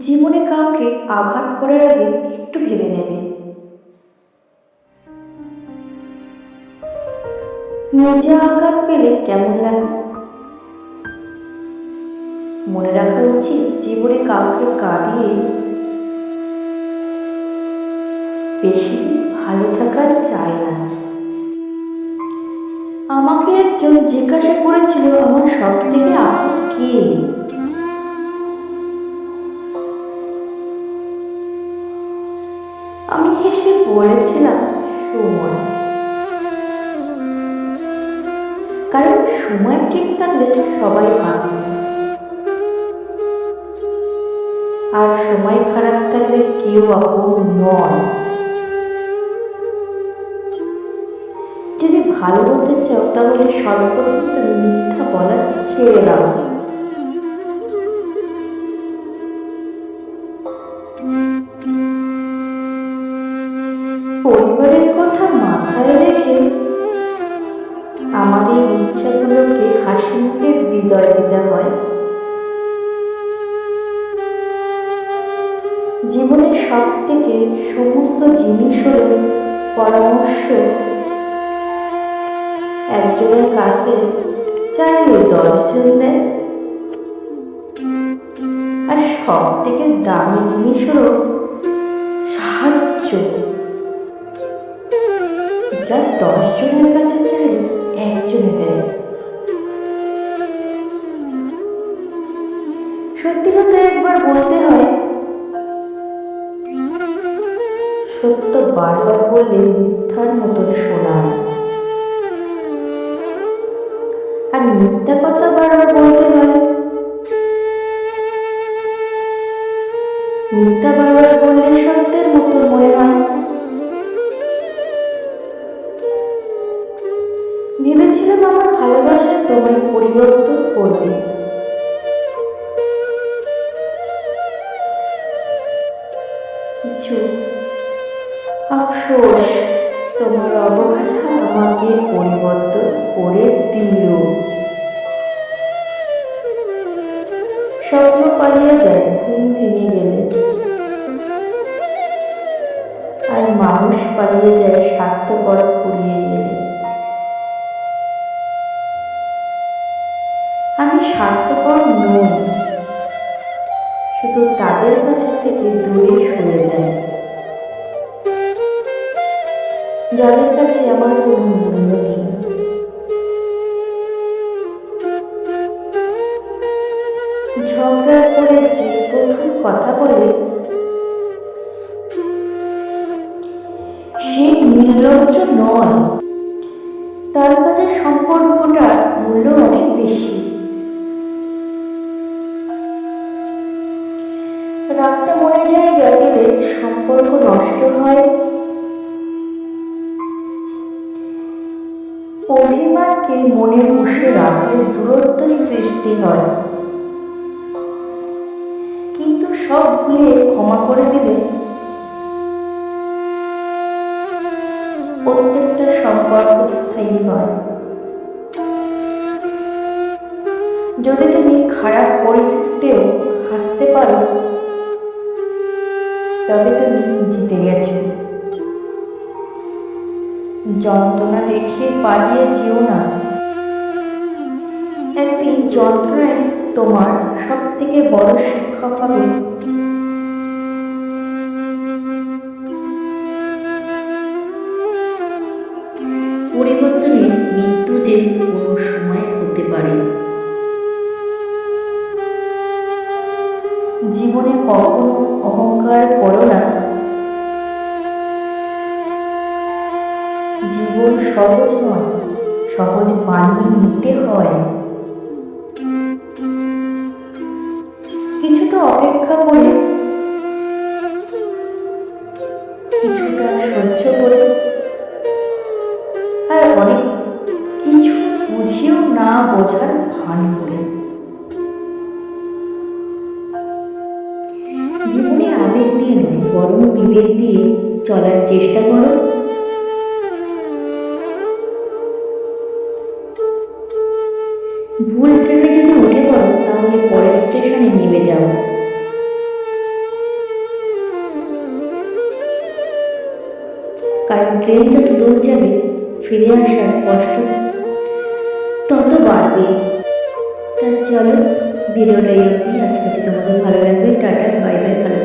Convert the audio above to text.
জীবনে কাউকে আঘাত করার আগে একটু ভেবে নেবে। নিজে আঘাত পেলে কেমন লাগে? মনে রাখা উচিত জীবনে কাউকে কাঁদিয়ে বেশি ভালো থাকা চায় না। আমাকে একজন জিজ্ঞাসা করেছিল, আমার সব থেকে আপন কে? আমি হেসে বলেছিলাম? সময়। কারণ সময় ঠিক থাকলে সবাই পাবে। আর সময় খারাপ থাকলে কেউ আপন নয়। যদি ভালো হতে চাও, তাহলে সর্বপ্রথম তুমি মিথ্যা বলা ছেড়ে দাও। রেখে আমাদের ইচ্ছাগুলোকে হাসি মুখে বিদায় দিতে হয়। জীবনের সব থেকে সমস্ত জিনিস হল পরামর্শ। একজনের কাছে চাইলে দশজন দেয়। আর সব থেকে দামি জিনিস হলো সাহায্য। যা দশজনের কাছে চাইলে, একজনে দেয়। সত্যি কথা একবার বলতে হয়, সত্য বারবার বললে মিথ্যার মতন শোনায় আর মিথ্যা কথা বারবার বলতে হয়, মিথ্যা বারবার বললে সত্যের মতো মনে হয়। আমার ভালোবাসা তোমায় পরিবর্তন করবে। কিছু আফসোস, তোমার অবহেলা আমাকে পরিবর্তন করে দিল। স্বপ্ন পালিয়ে যায়, ঘুম ভেঙে গেলে। আর মানুষ পালিয়ে যায়, স্বার্থপর ফুরিয়ে গেলে। আমি স্বার্থপর নই। শুধু তাদের কাছে থেকে দূরে সরে যায় যাদের কাছে আমার কোনো মূল্য নেই। ঝগড়ার পরে যে প্রথম কথা বলে, সে নির্লজ্জ নয়। তার কাছে সম্পর্কটার মূল্য অনেক বেশি। রাখতে মনে সম্পর্ক নষ্ট হয়? অভিমানকে মনে বসে রাখলে দূরত্ব সৃষ্টি হয়। কিন্তু সব ভুলে ক্ষমা করে দিলে? প্রত্যেকটা সম্পর্ক স্থায়ী হয়। যদি তুমি খারাপ পরিস্থিতিতেও হাসতে পারো তবে তুমি জিতে গেছো। যন্ত্রণা দেখে পালিয়ে যেও না। একদিন যন্ত্রণায় তোমার সব থেকে বড় শিক্ষক হবে। পরিবর্তনের মৃত্যু যে কোনো সময় হতে পারে। জীবনে কখনো অহংকার করো না। জীবন সহজ নয়, সহজ বানিয়ে নিতে হয়। কিছুটা অপেক্ষা করে, কিছুটা সহ্য করে, আর অনেক কিছু বুঝিয়েও না বোঝার ভান করে। গরম বিবেক দিয়ে চলার চেষ্টা করো। ভুল ট্রেনে যদি উঠে পড়ো, তাহলে পরের স্টেশনে নেমে যাও। কারণ ট্রেন যত দূর যাবে, ফিরে আসার কষ্ট তত বাড়বে। তা চলো, ভিডিওটা এই অবধি। আজকে তোমাকে ভালো লাগবে। টাটা, বাই বাই, ভালো